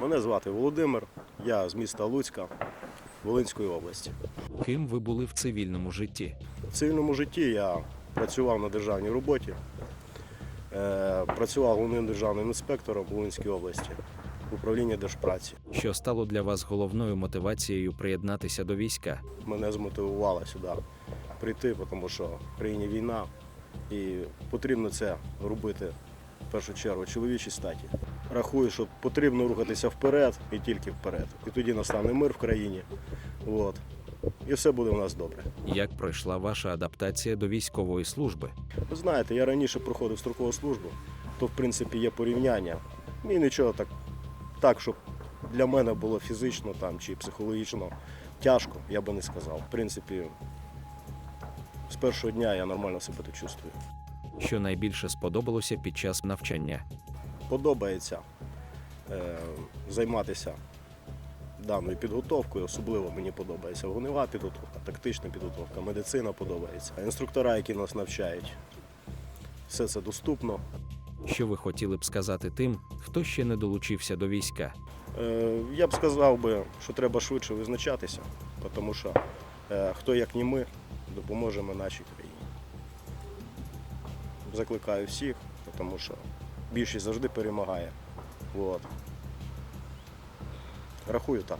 Мене звати Володимир, я з міста Луцька, Волинської області. Ким ви були в цивільному житті? В цивільному житті я працював на державній роботі, Е, працював головним державним інспектором в Волинській області, управління держпраці. Що стало для вас головною мотивацією приєднатися до війська? Мене змотивувало сюди прийти, тому що в країні війна і потрібно це робити в першу чергу чоловічій статі. Рахую, що потрібно рухатися вперед і тільки вперед. І тоді настане мир в країні. От. І все буде у нас добре. Як пройшла ваша адаптація до військової служби? Ви знаєте, я раніше проходив строкову службу, то в принципі є порівняння. І нічого так, так, щоб для мене було фізично там чи психологічно тяжко, я би не сказав. В принципі, з першого дня я нормально себе тут чувствую. Що найбільше сподобалося під час навчання? Подобається е, займатися даною підготовкою. Особливо мені подобається вогнева підготовка, тактична підготовка, медицина подобається. Інструктора, які нас навчають, все це доступно. Що ви хотіли б сказати тим, хто ще не долучився до війська? Е, Я б сказав би, що треба швидше визначатися, тому що е, хто як не ми допоможемо нашій країні. Закликаю всіх, тому що більшість завжди перемагає. От. Рахую так.